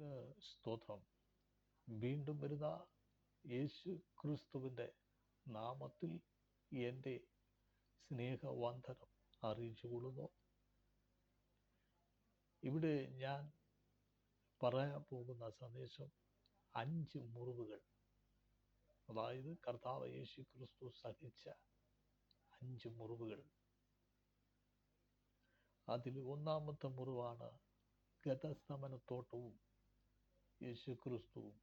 ദൈവത്തിന് സ്തോത്രം. വീണ്ടും വരുന്ന യേശു ക്രിസ്തുവിന്റെ നാമത്തിൽ എന്റെ സ്നേഹവന്ദനം അറിയിച്ചു കൊള്ളുന്നു. ഇവിടെ ഞാൻ പറയാൻ പോകുന്ന സന്ദേശം അഞ്ച് മുറിവുകൾ. അതായത് കർത്താവ് യേശു ക്രിസ്തു സഹിച്ച അഞ്ച് മുറിവുകൾ. അതിൽ ഒന്നാമത്തെ മുറിവാണ് ഗതസ്തമനത്തോട്ടവും യേശു ക്രിസ്തുവും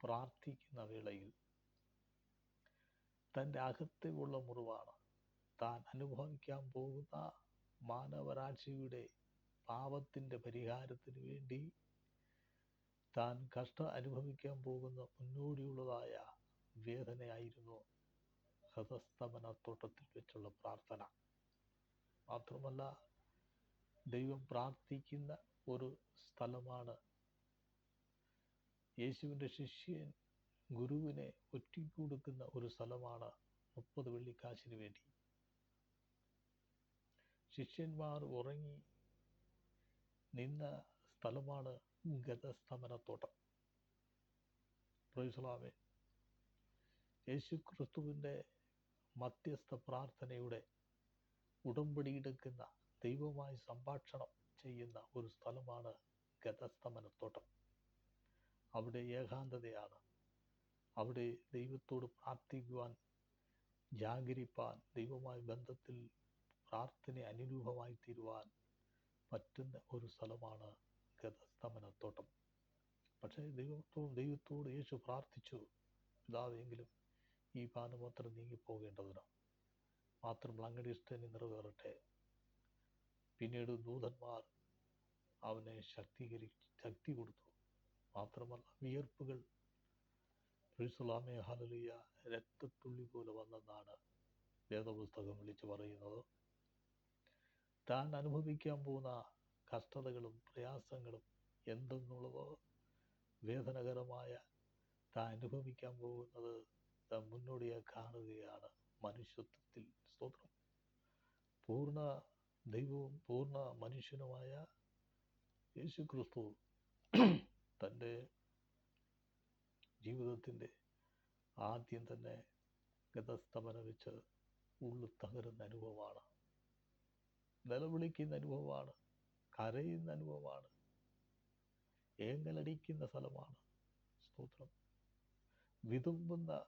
പ്രാർത്ഥിക്കുന്ന വേളയിൽ തന്റെ അകത്തുള്ള മുറിവാണ്. താൻ അനുഭവിക്കാൻ പോകുന്ന മാനവരാശിയുടെ പാപത്തിന്റെ പരിഹാരത്തിന് വേണ്ടി താൻ കഷ്ട അനുഭവിക്കാൻ പോകുന്ന മുന്നോടിയുള്ളതായ വേദനയായിരുന്നു ഹൃദസ്തമനത്തോട്ടത്തിൽ വെച്ചുള്ള പ്രാർത്ഥന. മാത്രമല്ല ദൈവം പ്രാർത്ഥിക്കുന്ന ഒരു സ്ഥലമാണ് യേശുവിന്റെ ശിഷ്യൻ ഗുരുവിനെ ഒറ്റയ്ക്ക് കൊടുക്കുന്ന ഒരു സ്ഥലമാണ് മുപ്പത് വെള്ളിക്കാശിന് വേണ്ടി. ശിഷ്യന്മാർ ഉറങ്ങി നിന്ന സ്ഥലമാണ് ഗതസ്തമനത്തോട്ടം പ്രൊയ്സലാമേ യേശു ക്രിസ്തുവിന്റെ മധ്യസ്ഥ പ്രാർത്ഥനയുടെ ഉടമ്പടിയെടുക്കുന്ന ദൈവമായി സംഭാഷണം ചെയ്യുന്ന ഒരു സ്ഥലമാണ് ഗതസ്തമനത്തോട്ടം അവിടെ ഏകാന്തതയാണ്. അവിടെ ദൈവത്തോട് പ്രാർത്ഥിക്കുവാൻ ജാഗരിപ്പാൻ ദൈവമായി ബന്ധത്തിൽ പ്രാർത്ഥന അനുരൂപമായി തീരുവാൻ പറ്റുന്ന ഒരു സ്ഥലമാണ് ഗതസ്തമനത്തോട്ടം പക്ഷേ ദൈവത്തോട് ദൈവത്തോട് യേശു പ്രാർത്ഥിച്ചു പിതാവെങ്കിലും ഈ പാനപാത്രം നീങ്ങിപ്പോകേണ്ടതിന് മാത്രമല്ല അങ്ങയുടെ ഇഷ്ടനെ നിറവേറട്ടെ. പിന്നീട് ദൂതന്മാർ അവനെ ശക്തീകരി ശക്തി കൊടുത്തു. മാത്രമല്ല വിയർപ്പുകൾ. റിസുലാമേ ഹലലിയ രക്തത്തുള്ളി പോലെ വന്നെന്നാണ് വേദപുസ്തകം വിളിച്ചു പറയുന്നത്. താൻ അനുഭവിക്കാൻ പോകുന്ന കഷ്ടതകളും പ്രയാസങ്ങളും എന്തെന്നുള്ളതോ വേദനകരമായ താൻ അനുഭവിക്കാൻ പോകുന്നത് താൻ മുന്നോടിയായി കാണുകയാണ് മനുഷ്യത്വത്തിൽ സ്തോത്രം. പൂർണ ദൈവവും പൂർണ മനുഷ്യനുമായ യേശു ക്രിസ്തു തന്റെ ജീവിതത്തിന്റെ ആദ്യം തന്നെ ഗതസ്തമനം വെച്ച് ഉള്ളു തകരുന്ന അനുഭവമാണ്. നിലവിളിക്കുന്ന അനുഭവമാണ്. കരയുന്ന അനുഭവമാണ്. ഏങ്ങലടിക്കുന്ന സ്ഥലമാണ്. സ്തോത്രം. വിതുമ്പുന്ന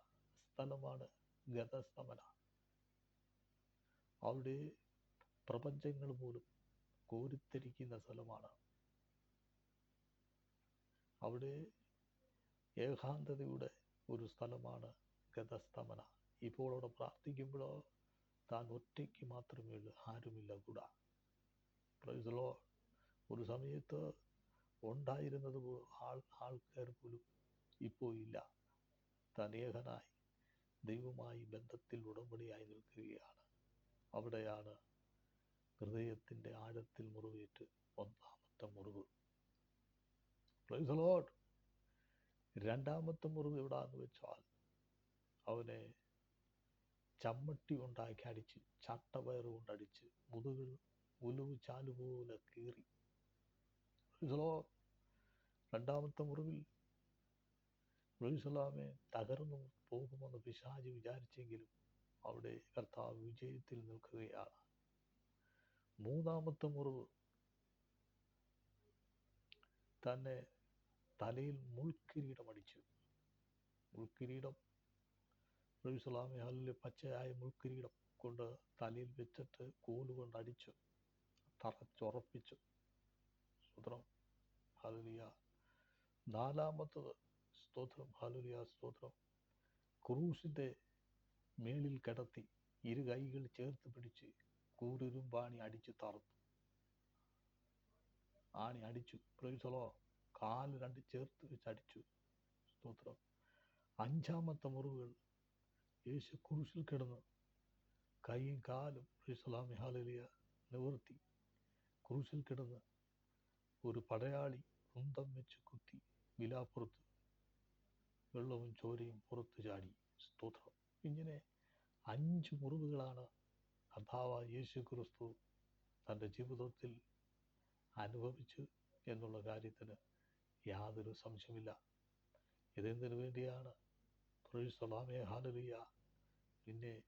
സ്ഥലമാണ് ഗതസ്തമന അവിടെ പ്രപഞ്ചങ്ങൾ പോലും കോരിത്തരിക്കുന്ന സ്ഥലമാണ്. അവിടെ ഏകാന്തതയുടെ ഒരു സ്ഥലമാണ് ഗതസ്തമന ഇപ്പോൾ അവിടെ പ്രാർത്ഥിക്കുമ്പോഴോ താൻ ഒറ്റയ്ക്ക് മാത്രമേ ഉള്ളൂ ആരുമില്ല കൂടാ. പ്രൈസലോ ഒരു സമയത്ത് ഉണ്ടായിരുന്നത് ആൾ ആൾക്കാർ പോലും ഇപ്പോൾ ഇല്ല. താൻ ഏകനായി ദൈവമായി ബന്ധത്തിൽ ഉടമ്പടിയായി നിൽക്കുകയാണ്. അവിടെയാണ് ഹൃദയത്തിന്റെ ആഴത്തിൽ മുറിവേറ്റ് ഒന്നാമത്തെ മുറിവ്. പ്രൈസലോട്ട് രണ്ടാമത്തെ മുറിവ് എവിടാന്ന് വെച്ചാൽ അവനെ ചമ്മട്ടി കൊണ്ടാക്കി അടിച്ച് ചട്ടവയറ് കൊണ്ടടിച്ച് മുതുകിൽ ഉലുവ് ചാലുപോലെ കീറി. രണ്ടാമത്തെ മുറിവിൽ പ്രൈസലാമെ തകർന്നു പോകുമെന്ന് പിശാജ് വിചാരിച്ചെങ്കിലും അവിടെ കർത്താവ് വിജയത്തിൽ നിൽക്കുകയാണ്. മൂന്നാമത്തെ മുറിവ് തന്നെ തലയിൽ മുൾക്കിരീടം അടിച്ചു. മുൾക്കിരീടം. റബിസ്ലാമി ഹല്ലിൽ പച്ചയായ മുൾക്കിരീടം കൊണ്ട് തലയിൽ വെച്ചിട്ട് കോലുകൊണ്ട് അടിച്ചു. തറച്ചുറപ്പിച്ചു. സ്തോത്രം. ഹലുലിയ നാലാമത്തത് സ്തോത്രം. ഹലുലിയ സ്തോത്രം. ക്രൂസിന്റെ മേളിൽ കിടത്തി ഇരു കൈകൾ ചേർത്ത് പിടിച്ച് കൂരുരുമ്പാണി അടിച്ച് തറത്തു. ആണി അടിച്ചു. പ്രൈസലോ കാൽ രണ്ട് ചേർത്ത് വെച്ച് അടിച്ചു. സ്തോത്രം. അഞ്ചാമത്തെ മുറിവുകൾ യേശു കുരിശിൽ കിടന്ന്. കൈയും കാലും ഇസ്ലാമി ഹാലിയ നിവർത്തി. ക്രൂശിൽ കിടന്ന് ഒരു പടയാളി കുന്തം വെച്ച് കുത്തി വിലാപ്പുറത്ത് വെള്ളവും ചോരയും പുറത്തു ചാടി. സ്തോത്രം. ഇങ്ങനെ അഞ്ച് മുറിവുകളാണ് കഥാവ യേശു ക്രിസ്തു തന്റെ ജീവിതത്തിൽ അനുഭവിച്ചു എന്നുള്ള കാര്യത്തിന് യാതൊരു സംശയമില്ല ഇതെന്തിനു വേണ്ടിയാണ്? പ്രൊഴിസലാമേ ഹാലലിയ. നിന്നെ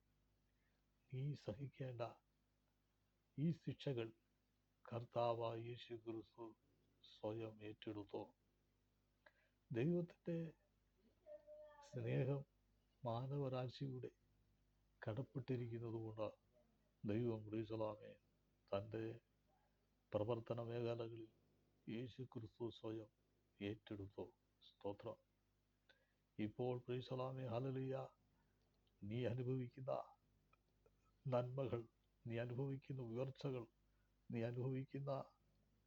നീ സഹിക്കേണ്ട ഈ ശിക്ഷകൾ കർത്താവായ യേശു ക്രിസ്തു സ്വയം ഏറ്റെടുത്തോ. ദൈവത്തിന്റെ സ്നേഹം മാനവരാശിയുടെ കടപ്പെട്ടിരിക്കുന്നത് കൊണ്ട് ദൈവം റീസലാമെ തന്റെ പ്രവർത്തന മേഖലകളിൽ യേശു ക്രിസ്തു സ്വയം ഏറ്റെടുത്തു. സ്തോത്രം. ഇപ്പോൾ പ്രീസലാമെ ഹലലിയ നീ അനുഭവിക്കുന്ന നന്മകൾ നീ അനുഭവിക്കുന്ന ഉയർച്ചകൾ നീ അനുഭവിക്കുന്ന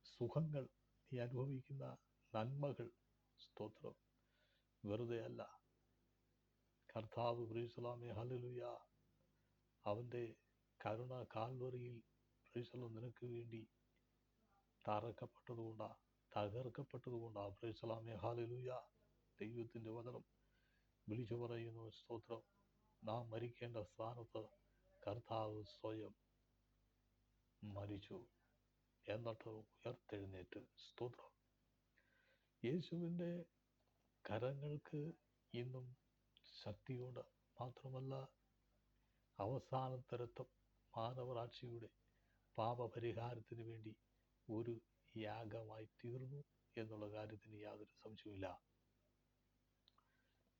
സുഖങ്ങൾ നീ അനുഭവിക്കുന്ന നന്മകൾ. സ്തോത്രം. വെറുതെ അല്ല. കർത്താവ് പ്രീസലാമെ ഹലലുയ അവന്റെ കരുണ കാൽവറിയിൽ പ്രീസലം നിനക്ക് വേണ്ടി തറക്കപ്പെട്ടതുകൊണ്ടാ തകർക്കപ്പെട്ടതുകൊണ്ടാ പ്രീസലാമെ ഹാലലുയ. ദൈവത്തിന്റെ വചനം വിളിച്ചു പറയുന്നു സ്തോത്രം. നാം മരിക്കേണ്ട സ്ഥാനത്ത് കർത്താവ് സ്വയം മരിച്ചു. എന്നിട്ട് ഉയർത്തെഴുന്നേറ്റ്. സ്തോത്രം. യേശുവിന്റെ കരങ്ങൾക്ക് ഇന്നും ശക്തിയുണ്ട്. മാത്രമല്ല അവസാനത്തെ രക്തം മാനവരാശിയുടെ പാപപരിഹാരത്തിന് വേണ്ടി ഒരു യാഗമായി തീർന്നു എന്നുള്ള കാര്യത്തിന് യാതൊരു സംശയമില്ല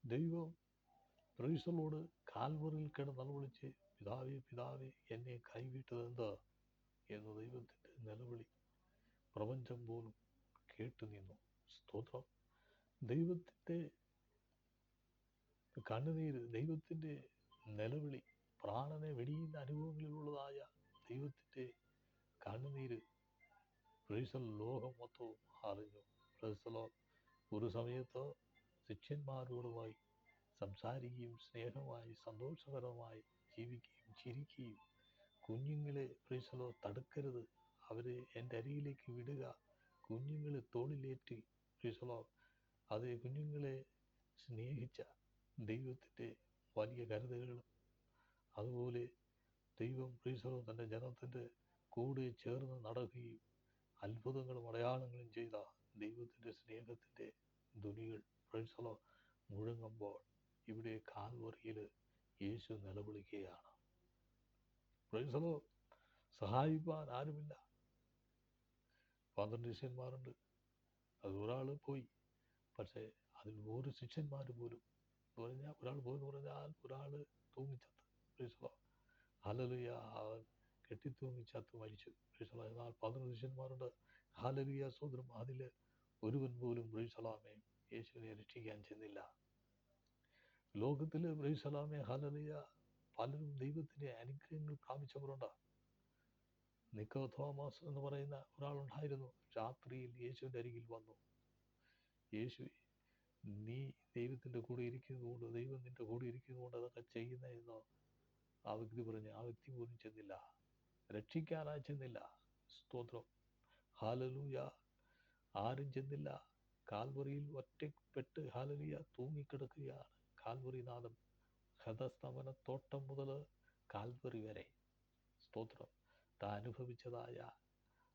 ദൈവം പ്രൊയ്സലോട് കാൽവറിൽ കിടന്ന് നിലവിളിച്ച് പിതാവേ പിതാവേ എന്നെ കൈവിട്ടതെന്ത് എന്ന് ദൈവത്തിന്റെ നിലവിളി പ്രപഞ്ചം പോലും കേട്ടു നിന്നു. സ്തോത്രം. ദൈവത്തിന്റെ കണ്ണുനീര് ദൈവത്തിന്റെ നിലവിളി പ്രാണനെ വെടിയുന്ന അനുഭവങ്ങളിലുള്ളതായ ദൈവത്തിന്റെ കണ്ണുനീര് പ്രൈസൽ ലോകം മൊത്തവും. അറിഞ്ഞു പ്രൈസലോ ഒരു സമയത്ത് ശിഷ്യന്മാരോടുമായി സംസാരിക്കുകയും സ്നേഹമായി സന്തോഷകരമായി ജീവിക്കുകയും ചിരിക്കുകയും കുഞ്ഞുങ്ങളെ പ്രൈസലോ തടുക്കരുത്. അവരെ എന്റെ അരിയിലേക്ക് വിടുക. കുഞ്ഞുങ്ങളെ തോളിലേറ്റി പ്രൈസലോ അത് കുഞ്ഞുങ്ങളെ സ്നേഹിച്ച ദൈവത്തിന്റെ വലിയ കരുതലുകളും അതുപോലെ ദൈവം പ്രീസലോ തന്റെ ജനത്തിന്റെ കൂടെ ചേർന്ന് നടക്കുകയും അത്ഭുതങ്ങളും അടയാളങ്ങളും ചെയ്ത ദൈവത്തിന്റെ സ്നേഹത്തിന്റെ ധ്വനികൾ. പ്രൈസലോ മുഴങ്ങുമ്പോൾ ഇവിടെ കാൽവറിയിൽ യേശു നിലവിളിക്കുകയാണ്. പ്രൈസലോ സഹായിപ്പാൻ ആരുമില്ല. പന്ത്രണ്ട് ശിഷ്യന്മാരുണ്ട്. അത് ഒരാൾ പോയി. പക്ഷേ അതിൽ ഒരു ശിഷ്യന്മാർ പോലും എന്ന് പറഞ്ഞാൽ ഒരാൾ പോയെന്ന് പറഞ്ഞാൽ ഒരാൾ തൂങ്ങിച്ചത് പ്രൈസലോ ഹലലുയ അവൻ കെട്ടിത്തൂങ്ങിച്ചത്ത് മരിച്ചു. പ്രീസല എന്നാൽ പതിനൊന്ന് ശിഷ്യന്മാരുടെ ഹാലലിയ സോദരം അതിൽ ഒരുവൻ പോലും ബ്രൈസലാമെ യേശുവിനെ രക്ഷിക്കാൻ ചെന്നില്ല. ലോകത്തിൽ ബ്രൈസലാമെ ഹാലലിയ പലരും ദൈവത്തിന്റെ അനുഗ്രഹങ്ങൾ പ്രാപിച്ചവരുണ്ട് നിക്കോ തോമസ് എന്ന് പറയുന്ന ഒരാളുണ്ടായിരുന്നു. രാത്രിയിൽ യേശുവിന്റെ അരികിൽ വന്നു. യേശു നീ ദൈവത്തിന്റെ കൂടെ ഇരിക്കുന്നതുകൊണ്ട് ദൈവം നിന്റെ കൂടെ ഇരിക്കുന്നതുകൊണ്ട് അതൊക്കെ ചെയ്യുന്നതെന്ന് ആ വ്യക്തി പറഞ്ഞു. ആ വ്യക്തി പോലും ചെന്നില്ല. രക്ഷിക്കാനായി ചെന്നില്ല. സ്തോത്രം. ഹാലലൂയ ആരും ചെന്നില്ല. കാൽവറിയിൽ ഒറ്റപ്പെട്ട് ഹാലലിയ തൂങ്ങിക്കിടക്കുകയാണ്. കാൽവറി നാദം ഹതസ്തമന തോട്ടം മുതൽ കാൽവറി വരെ. സ്തോത്രം. താൻ അനുഭവിച്ചതായ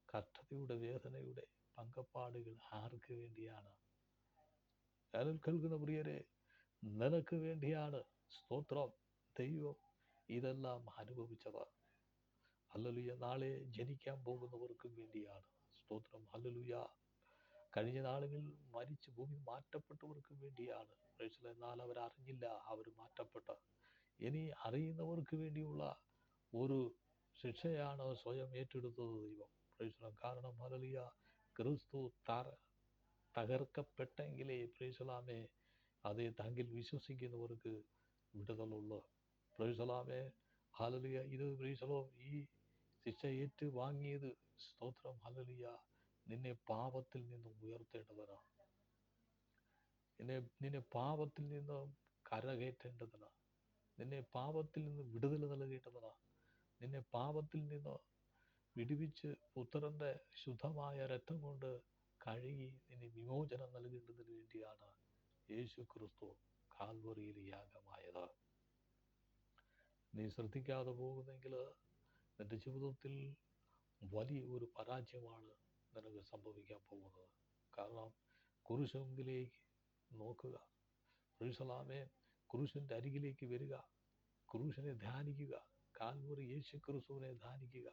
കഷ്ടതയുടെ വേദനയുടെ പങ്കപ്പാടുകൾ ആർക്ക് വേണ്ടിയാണ്? ഞാനിൽ കേൾക്കുന്ന പ്രിയരെ നിനക്ക് വേണ്ടിയാണ്. സ്തോത്രം. ദൈവം ഇതെല്ലാം അനുഭവിച്ചത്. ഹല്ലലുയ നാളെ ജനിക്കാൻ പോകുന്നവർക്കും വേണ്ടിയാണ്. സ്തോത്രം. ഹല്ലേലൂയ. കഴിഞ്ഞ നാളുകളിൽ മരിച്ചു ഭൂമി മാറ്റപ്പെട്ടവർക്കും വേണ്ടിയാണ്. എന്നാൽ അവർ അറിഞ്ഞില്ല അവർ മാറ്റപ്പെട്ട. ഇനി അറിയുന്നവർക്ക് വേണ്ടിയുള്ള ഒരു ശിക്ഷയാണ് സ്വയം ഏറ്റെടുത്തത് ദൈവം. പ്രേക്ഷണം കാരണം ഹലലിയ ക്രിസ്തു തറ തകർക്കപ്പെട്ടെങ്കിലേ പ്രേസലാമേ അതേ തങ്കിൽ വിശ്വസിക്കുന്നവർക്ക് വിടുതലുള്ളു. പ്രേസലാമേ ഹാലലിയ ഇത് പ്രേസലോ ഈ ശിക്ഷ ഏറ്റു വാങ്ങിയത് സ്തോത്രം. ഹലലിയ നിന്നെ പാപത്തിൽ നിന്നും ഉയർത്തേണ്ടതിനാണ് നിന്നെ നിന്നെ പാപത്തിൽ നിന്ന് കരകയറ്റേണ്ടതിനാണ് നിന്നെ പാപത്തിൽ നിന്ന് വിടുതൽ നൽകേണ്ടതിനാണ് നിന്നെ പാപത്തിൽ നിന്ന് വിടുവിച്ച് പുത്രന്റെ ശുദ്ധമായ രക്തം കൊണ്ട് കഴുകി നിന്നെ വിമോചനം നൽകേണ്ടതിന് വേണ്ടിയാണ് യേശു ക്രിസ്തു കാൽവറിയിൽ യാഗമായത്. നീ ശ്രദ്ധിക്കാതെ പോകുന്നെങ്കിൽ നിന്റെ ജീവിതത്തിൽ വലിയ ഒരു പരാജയമാണ് നിനക്ക് സംഭവിക്കാൻ പോകുന്നത്. കാരണം കുരിശെങ്കിലേക്ക് നോക്കുക. പ്രീസലാമേ കുരിശിന്റെ അരികിലേക്ക് വരിക. കുരിശനെ ധ്യാനിക്കുക. കാൽമുറി യേശു ക്രിസ്തുവിനെ ധ്യാനിക്കുക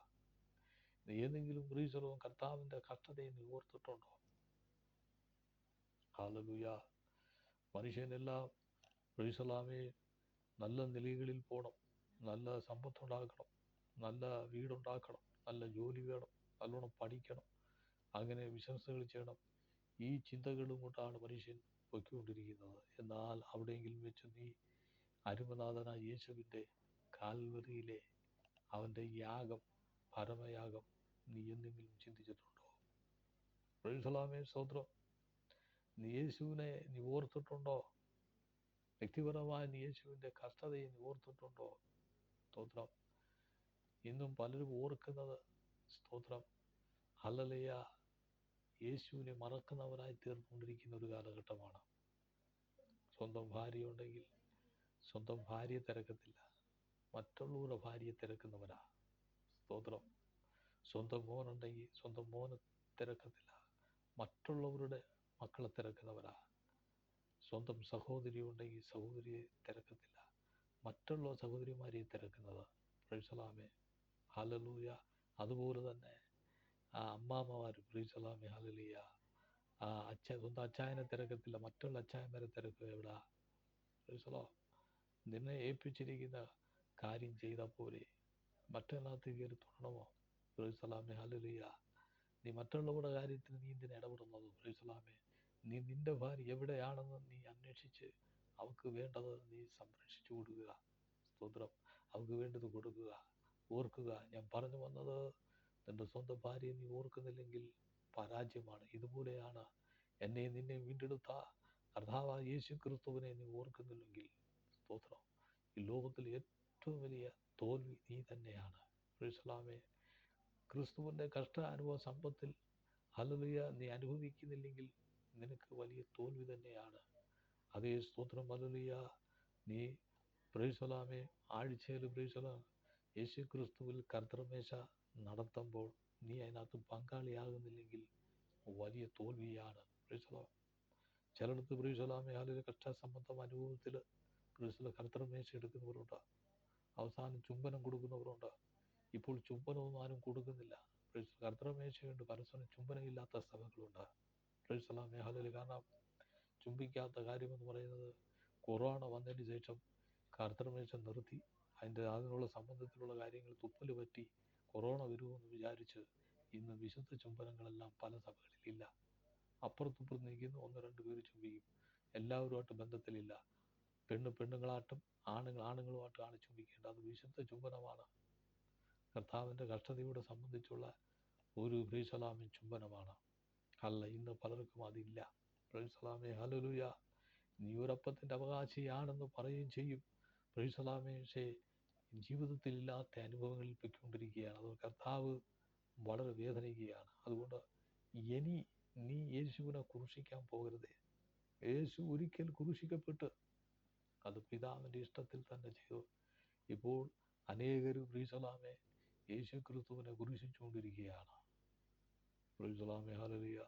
ഏതെങ്കിലും പ്രീസലവും കർത്താവിന്റെ കഷ്ടതയെ ഓർത്തിട്ടുണ്ടോ? ഹാലലുയ മനുഷ്യനെല്ലാം പ്രീസലാമേ നല്ല നിലകളിൽ പോകണം നല്ല സമ്പത്തുണ്ടാക്കണം നല്ല വീടുണ്ടാക്കണം നല്ല ജോലി വേണം നല്ലോണം പഠിക്കണം അങ്ങനെ ബിസിനസ്സുകൾ ചെയ്യണം. ഈ ചിന്തകളും കൊണ്ടാണ് മനുഷ്യൻ പൊയ്ക്കൊണ്ടിരിക്കുന്നത്. എന്നാൽ അവിടെയെങ്കിലും വെച്ച് നീ അരുമനാഥനായ യേശുവിന്റെ കാൽവറിയിലെ അവന്റെ യാഗം പരമയാഗം നീ എന്തെങ്കിലും ചിന്തിച്ചിട്ടുണ്ടോ? പ്രൈസലാമേ സ്തോത്രം നീ യേശുവിനെ നീ ഓർത്തിട്ടുണ്ടോ? വ്യക്തിപരമായ നീ യേശുവിന്റെ കഷ്ടതയെ നീ ഓർത്തിട്ടുണ്ടോ? സ്തോത്രം ഇന്നും പലരും ഓർക്കുന്നത് സ്തോത്രം. ഹലലയ യേശുവിനെ മറക്കുന്നവരായി തീർന്നുകൊണ്ടിരിക്കുന്ന ഒരു കാലഘട്ടമാണ്. സ്വന്തം ഭാര്യ ഉണ്ടെങ്കിൽ സ്വന്തം ഭാര്യയെ തിരക്കത്തില്ല. മറ്റുള്ളവരുടെ ഭാര്യയെ തിരക്കുന്നവരാ സ്തോത്രം. സ്വന്തം മോനുണ്ടെങ്കിൽ സ്വന്തം മോനെ തിരക്കത്തില്ല. മറ്റുള്ളവരുടെ മക്കളെ തിരക്കുന്നവരാ സ്വന്തം സഹോദരി ഉണ്ടെങ്കിൽ സഹോദരിയെ തിരക്കത്തില്ല. മറ്റുള്ള സഹോദരിമാരെ തിരക്കുന്നത്. പ്രൈസലാമേ ഹലലൂയ അതുപോലെ തന്നെ ആ അമ്മാമ്മമാർ പ്രീസലാമേ ഹലലിയ ആ അച്ഛൻ സ്വന്തം അച്ചായനെ തിരക്കത്തില്ല മറ്റുള്ള അച്ചായന്മാരെ തിരക്കുക എവിടാ? പ്രീസലോ നിന്നെ ഏൽപ്പിച്ചിരിക്കുന്ന കാര്യം ചെയ്താൽ പോലെ മറ്റൊരാൾക്ക് കയറി തുടരണമോ പ്രീസലാമി ഹലലിയ നീ മറ്റുള്ളവരുടെ കാര്യത്തിൽ നീ എന്തിനാ ഇടപെടുന്നത്? പ്രീസലാമേ നീ നിന്റെ ഭാര്യ എവിടെയാണെന്ന് നീ അന്വേഷിച്ച് അവൾക്ക് വേണ്ടത് നീ സംരക്ഷിച്ചു കൊടുക്കുക. സ്തോത്രം. അവൾക്ക് വേണ്ടത് കൊടുക്കുക. ഓർക്കുക ഞാൻ പറഞ്ഞു വന്നത് നിന്റെ സ്വന്തം ഭാര്യയെ നീ ഓർക്കുന്നില്ലെങ്കിൽ പരാജയമാണ്. ഇതുപോലെയാണ് എന്നെ നിന്നെ വീണ്ടെടുത്ത കർത്താവായ യേശു ക്രിസ്തുവിനെ നീ ഓർക്കുന്നില്ലെങ്കിൽ സ്തോത്രം. ഈ ലോകത്തിൽ ഏറ്റവും വലിയ തോൽവി നീ തന്നെയാണ്. ഇസ്ലാമേ ക്രിസ്തുവിന്റെ കഷ്ട അനുഭവ സമ്പത്തിൽ ഹലലിയ നീ അനുഭവിക്കുന്നില്ലെങ്കിൽ നിനക്ക് വലിയ തോൽവി തന്നെയാണ്. അതേ സ്തോത്രം ഹലലിയ നീ പ്രൈസലാമേ ആഴ്ചയിൽ പ്രൈസലാം യേശു ക്രിസ്തുവിൽ കർത്തൃമേശ നടത്തുമ്പോൾ നീ അതിനകത്ത് പങ്കാളിയാകുന്നില്ലെങ്കിൽ വലിയ തോൽവിയാണ്. ചിലടത്ത് പ്രീസലാമേ ആലൊരു കഷ്ടസംബന്ധം അനുഭവത്തിൽ പ്രീസല കർത്തൃമേശ എടുക്കുന്നവരുണ്ട്. അവസാനം ചുംബനം കൊടുക്കുന്നവരുണ്ട്. ഇപ്പോൾ ചുംബനമൊന്നും ആരും കൊടുക്കുന്നില്ല. കർത്തൃമേശയുണ്ട്. പരസ്പരം ചുംബനമില്ലാത്ത സഭകളുണ്ട്. പ്രീസലാമേ ആലൊരു കാരണം ചുംബിക്കാത്ത കാര്യമെന്ന് പറയുന്നത് കൊറോണ വന്നതിന് ശേഷം കർത്തൃമേശ നിർത്തി. അതിന്റെ അതിനുള്ള സംബന്ധത്തിലുള്ള കാര്യങ്ങൾ തുപ്പൽ പറ്റി കൊറോണ വരുമെന്ന് വിചാരിച്ച് ഇന്ന് വിശുദ്ധ ചുംബനങ്ങളെല്ലാം പല സഭകളിലില്ല അപ്പുറത്തുപ്പുറത്ത് നിൽക്കുന്ന ഒന്ന് രണ്ട് പേര് ചുംബിക്കും. എല്ലാവരുമായിട്ട് ബന്ധത്തിലില്ല. പെണ്ണ് പെണ്ണുങ്ങളായിട്ടും ആണുങ്ങൾ ആണുങ്ങളുമായിട്ടാണ് ചുംബിക്കേണ്ടത് അത് വിശുദ്ധ ചുംബനമാണ്. കർത്താവിന്റെ കഷ്ടതയോട് സംബന്ധിച്ചുള്ള ഒരു ബ്രീസലാമിൻ ചുംബനമാണ്. അല്ല ഇന്ന് പലർക്കും അതില്ല. ബ്രീസലാമെ ഹലലുയ നീ ഒരപ്പത്തിന്റെ അവകാശിയാണെന്ന് പറയുകയും ചെയ്യും. ബ്രീസലാമെ പക്ഷേ ജീവിതത്തിൽ ഇല്ലാത്ത അനുഭവങ്ങളിൽ പൊയ്ക്കൊണ്ടിരിക്കുകയാണ്. അത് കർത്താവ് വളരെ വേദനിക്കുകയാണ്. അതുകൊണ്ട് ഇനി നീ യേശുവിനെ കുറിഷിക്കാൻ പോകരുതേ. യേശു ഒരിക്കൽ കുറിഷിക്കപ്പെട്ട് അത് പിതാവിന്റെ ഇഷ്ടത്തിൽ തന്നെ ചെയ്തു. ഇപ്പോൾ അനേകരും പ്രീസലാമെ യേശു ക്രിസ്തുവിനെ കുരിശിച്ചുകൊണ്ടിരിക്കുകയാണ്. പ്രീസലാമെ ഹലലിയ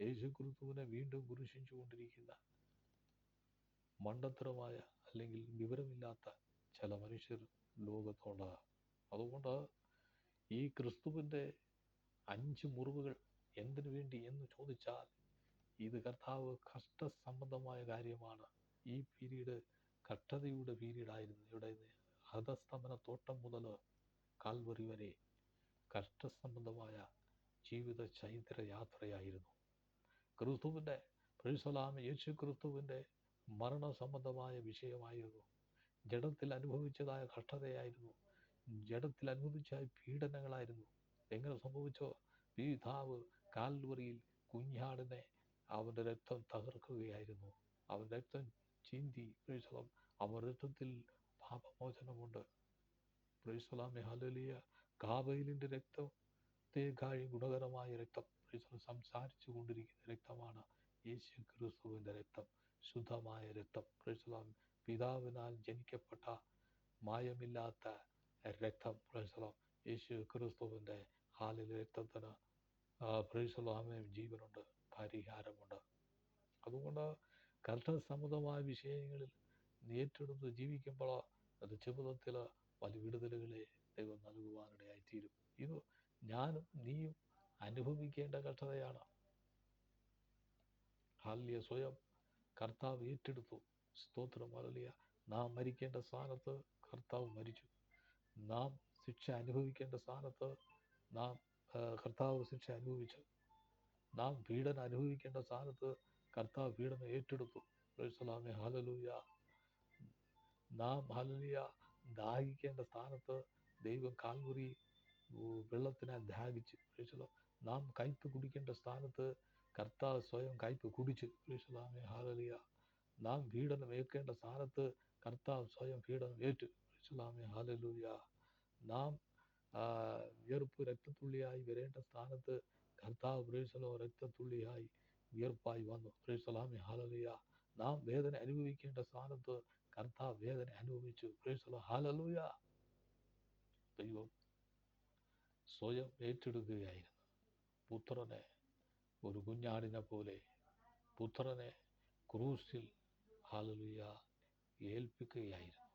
യേശു ക്രിസ്തുവിനെ വീണ്ടും കുരിശിച്ചുകൊണ്ടിരിക്കുന്ന മണ്ടത്തരമായ അല്ലെങ്കിൽ വിവരമില്ലാത്ത ചില മനുഷ്യർ ലോകത്തുണ്ട് അതുകൊണ്ട് ഈ ക്രിസ്തുവിന്റെ അഞ്ച് മുറിവുകൾ എന്തിനു വേണ്ടി എന്ന് ചോദിച്ചാൽ ഇത് കർത്താവ് കഷ്ടസംബന്ധമായ കാര്യമാണ്. ഈ പീരീഡ് കഷ്ടതയുടെ പീരീഡായിരുന്നു. ഇവിടെ ഹതസ്തമന തോട്ടം മുതൽ കാൽവറി വരെ കഷ്ടസംബന്ധമായ ജീവിത ചൈത്ര യാത്രയായിരുന്നു. ക്രിസ്തുവിന്റെ പ്രിസലാം യേശു ക്രിസ്തുവിന്റെ മരണസംബന്ധമായ വിഷയമായിരുന്നു. ജഡത്തിൽ അനുഭവിച്ചതായ കഷ്ടതയായിരുന്നു. ജഡത്തിൽ അനുഭവിച്ച പീഡനങ്ങളായിരുന്നു. എങ്ങനെ സംഭവിച്ചോ? പിതാവ് കാൽവറിയിൽ കുഞ്ഞാടിനെ അവന്റെ രക്തം തകർക്കുകയായിരുന്നു. അവൻ രക്തം ചീന്തി പ്രീസലം അവൻ രക്തത്തിൽ പാപമോചനമുണ്ട്. പ്രീസലാമെ ഹലലിയ കാബയിലിന്റെ രക്തത്തെക്കാഴി ഗുണകരമായ രക്തം. പ്രീസലം സംസാരിച്ചു കൊണ്ടിരിക്കുന്ന രക്തമാണ് യേശു ക്രിസ്തുവിന്റെ രക്തം. ശുദ്ധമായ രക്തം. പ്രീസലാം പിതാവിനാൽ ജനിക്കപ്പെട്ട മായമില്ലാത്ത രക്തം പ്രശ്നം യേശു ക്രിസ്തുവിന്റെ ഹാലിൽ രക്തത്തിന് പ്രൈസലാമേ ജീവനുണ്ട് പരിഹാരമുണ്ട്. അതുകൊണ്ട് കർത്തസമ്മതമായ വിഷയങ്ങളിൽ നീ ഏറ്റെടുത്ത് ജീവിക്കുമ്പോൾ അത് ജീവിതത്തിൽ വലിയ വിടുതലുകളെ ദൈവം നൽകുവാനിടയായിത്തീരും. ഇത് ഞാനും നീയും അനുഭവിക്കേണ്ട കഷ്ടതയാണ് ഹാലിയ സ്വയം കർത്താവ് ഏറ്റെടുത്തു സ്തോത്രം ഹല്ലേലൂയ. നാം മരിക്കേണ്ട സ്ഥാനത്ത് കർത്താവ് മരിച്ചു. നാം ശിക്ഷ അനുഭവിക്കേണ്ട സ്ഥാനത്ത് നാം കർത്താവ് ശിക്ഷ അനുഭവിച്ചു. നാം പീഡനം അനുഭവിക്കേണ്ട സ്ഥാനത്ത് കർത്താവ് പീഡനം ഏറ്റെടുത്തു. പ്രൈസലാമേ ഹല്ലേലൂയ. നാം ഹല്ലേലൂയ ദാഹിക്കേണ്ട സ്ഥാനത്ത് ദൈവം കാൽമുറി വെള്ളത്തിനാൽ ദാഹിച്ചു. നാം കയ്പ് കുടിക്കേണ്ട സ്ഥാനത്ത് കർത്താവ് സ്വയം കയ്പ് കുടിച്ചു. പ്രൈസലാമേ ഹല്ലേലൂയ. നാം പീഡനം ഏൽക്കേണ്ട സ്ഥാനത്ത് കർത്താവ് സ്വയം പീഡനം ഏറ്റു. ഇസ്ലാമി ഹല്ലേലൂയ. നാം വിയർപ്പ് രക്തത്തുള്ളിയായി വരേണ്ട സ്ഥാനത്ത് കർത്താവ് പ്രേസലോ രക്തത്തുള്ളിയായി വിയർപ്പായി വന്നു. പ്രേസലാമി ഹല്ലേലൂയ. നാം വേദന അനുഭവിക്കേണ്ട സ്ഥാനത്ത് കർത്താവ് വേദന അനുഭവിച്ചു. പ്രേസലോ ഹല്ലേലൂയ. ദൈവം സ്വയം ഏറ്റെടുക്കുകയായിരുന്നു. പുത്രനെ ഒരു കുഞ്ഞാടിനെ പോലെ പുത്രനെ ക്രൂസിൽ ഹാലലുയ ഏൽപ്പിക്കുകയായിരുന്നു.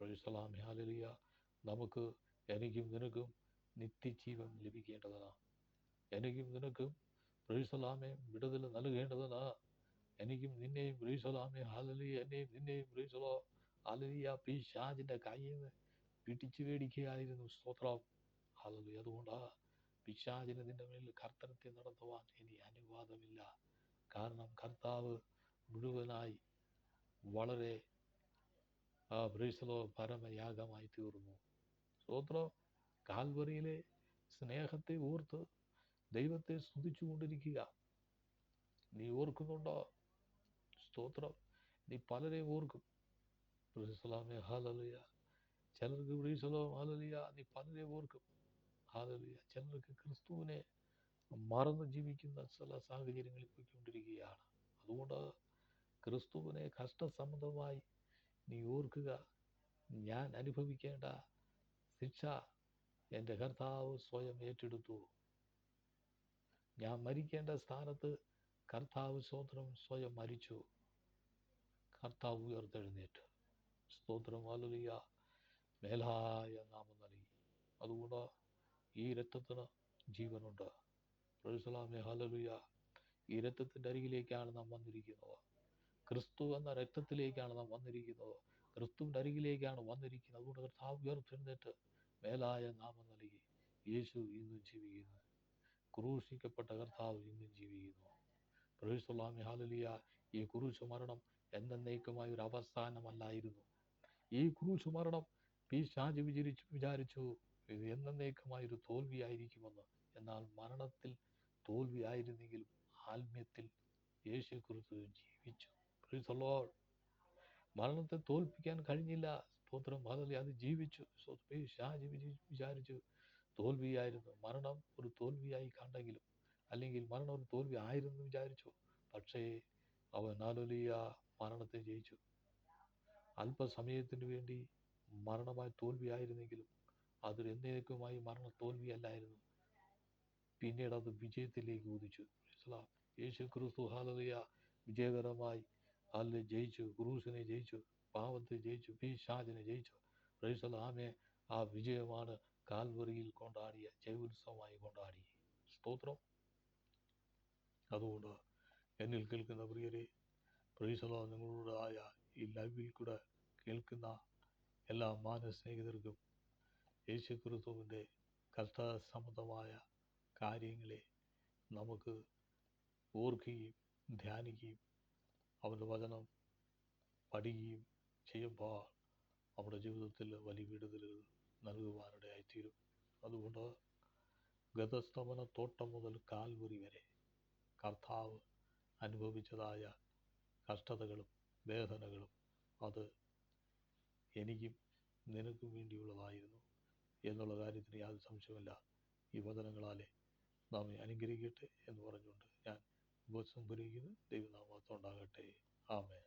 പ്രൈസലാം ഹാലലിയ നമുക്ക് എനിക്കും നിനക്കും നിത്യജീവൻ ലഭിക്കേണ്ടതാണ്. എനിക്കും നിനക്കും പ്രൈസലാമെ വിടുതൽ നൽകേണ്ടതാണ്. എനിക്കും നിന്നെയും പ്രൈസലാമെ ഹാലലിയ എന്നെയും നിന്നെയും ബ്രീസലോ ഹാലലിയ പിശാചിന്റെ കയ്യിൽ നിന്ന് പിടിച്ചു മേടിക്കുകയായിരുന്നു. സ്തോത്രം. ഹാലലിയ അതുകൊണ്ടാ പിശാചിന് നിന്റെ മേൽ കർത്തനത്തെ നടത്തുവാൻ ഇനി അനുവാദമില്ല. കാരണം കർത്താവ് മുഴുവനായി വളരെ ആ ബ്രീസലോ പരമയാഗമായി തീർന്നു. സ്തോത്രം കാൽവറിയിലെ സ്നേഹത്തെ ഓർത്ത് ദൈവത്തെ സ്തുതിച്ചുകൊണ്ടിരിക്കുക. നീ ഓർക്കുന്നുണ്ടോ? സ്തോത്രം. നീ പലരെ ഓർക്കും. ബ്രീസലാമേ ഹാലലിയ. ചിലർക്ക് ബ്രീസലോ ഹാലലിയ നീ പലരെ ഓർക്കും. ഹാലലിയ. ചിലർക്ക് ക്രിസ്തുവിനെ മറന്ന് ജീവിക്കുന്ന ചില സാഹചര്യങ്ങളിൽ പോയിക്കൊണ്ടിരിക്കുകയാണ്. അതുകൊണ്ട് ക്രിസ്തുവിനെ കഷ്ടസമ്മതമായി നീ ഓർക്കുക. ഞാൻ അനുഭവിക്കേണ്ട ശിക്ഷ എന്റെ കർത്താവ് സ്വയം ഏറ്റെടുത്തു. ഞാൻ മരിക്കേണ്ട സ്ഥാനത്ത് കർത്താവ് സ്തോത്രം സ്വയം മരിച്ചു. കർത്താവ് ഉയർത്തെഴുന്നേറ്റ്. സ്തോത്രം ഹല്ലേലൂയ. മേലായ നാമം നൽകി. അതുകൊണ്ട് ഈ രക്തത്തിന് ജീവനുണ്ട്. പ്രൊഫസലാമെ ഹല്ലേലൂയ. ഈ രക്തത്തിന്റെ അരികിലേക്കാണ് നാം വന്നിരിക്കുന്നത്. ക്രിസ്തു എന്ന രക്തത്തിലേക്കാണ് നാം വന്നിരിക്കുന്നത്. ക്രിസ്തുവിന്റെ അരികിലേക്കാണ് വന്നിരിക്കുന്നത്. അതുകൊണ്ട് കർത്താവ് ഉയർത്തെഴുന്നേറ്റ് മേലായ നാമം നൽകി യേശു ഇന്നും ജീവിക്കുന്നു. ക്രൂശിക്കപ്പെട്ട കർത്താവ് ഇന്നും ജീവിക്കുന്നു. പ്രൊഫസലാമെ ഹാലലിയ ഈ ക്രൂശ് മരണം എന്നേക്കുമായ ഒരു അവസാനമല്ലായിരുന്നു. ഈ ക്രൂശ് മരണം പിശാച് വിചരിച്ചു വിചാരിച്ചു ഇത് എന്നേക്കുമായ ഒരു തോൽവിയായിരിക്കുമെന്ന്. എന്നാൽ മരണത്തിൽ തോൽവിയായിരുന്നെങ്കിലും ആത്മ്യത്തിൽ യേശു ക്രിസ്തു ജീവിച്ചു. The മരണത്തെ തോൽപ്പിക്കാൻ കഴിഞ്ഞില്ല. സ്തോത്രം. അതല്ലേ അത് ജീവിച്ചു. വിചി- വിചാരിച്ചു. തോൽവിയായിരുന്നു. മരണം ഒരു തോൽവിയായി കണ്ടെങ്കിലും അല്ലെങ്കിൽ മരണം ഒരു തോൽവി ആയിരുന്നു വിചാരിച്ചു. പക്ഷേ അവൻ ആലോലിയ മരണത്തെ ജയിച്ചു. അല്പസമയത്തിന് വേണ്ടി മരണമായി തോൽവിയായിരുന്നെങ്കിലും അതൊരു എന്നേക്കുമായി മരണ തോൽവിയല്ലായിരുന്നു. പിന്നീട് അത് വിജയത്തിലേക്ക് ഇസ്ലാം യേശു ക്രിസ്തു ഹാലലിയ വിജയകരമായി അല്ലെ ജയിച്ചു ക്രൂസിനെ ജയിച്ചു പാവത്തെ ജയിച്ചു പിശാചിനെ ജയിച്ചു. പ്രൈസലാമെ ആ വിജയമാണ് കാൽവറിയിൽ കൊണ്ടാടിയ ജയോത്സവമായി കൊണ്ടാടി സ്തോത്രം. അതുകൊണ്ട് എന്നിൽ കേൾക്കുന്ന പ്രിയരെ പ്രൈസലോ നിങ്ങളോടായ ഈ ലൈവിൽ കൂടെ കേൾക്കുന്ന എല്ലാ മാനസ്നേഹിതർക്കും യേശു ക്രിസ്തുവിന്റെ കഷ്ടസമ്മതമായ കാര്യങ്ങളെ നമുക്ക് ഓർക്കുകയും ധ്യാനിക്കുകയും അവന്റെ വചനം പഠിക്കുകയും ചെയ്യുമ്പോൾ നമ്മുടെ ജീവിതത്തിൽ വലിയ വിടുതലുകൾ നൽകുവാനിടയായിത്തീരും അതുകൊണ്ട് ഗതസ്തമന തോട്ടം മുതൽ കാൽവരി വരെ കർത്താവ് അനുഭവിച്ചതായ കഷ്ടതകളും വേദനകളും അത് എനിക്കും നിനക്കും വേണ്ടിയുള്ളതായിരുന്നു എന്നുള്ള കാര്യത്തിന് യാതൊരു സംശയമില്ല ഈ വചനങ്ങളാലെ നാം അനുഗ്രഹിക്കട്ടെ എന്ന് പറഞ്ഞുകൊണ്ട് ഞാൻ ഉപസംഹരിക്കുന്നു. ദൈവനാമത്തോണ്ടാകട്ടെ ആമേൻ.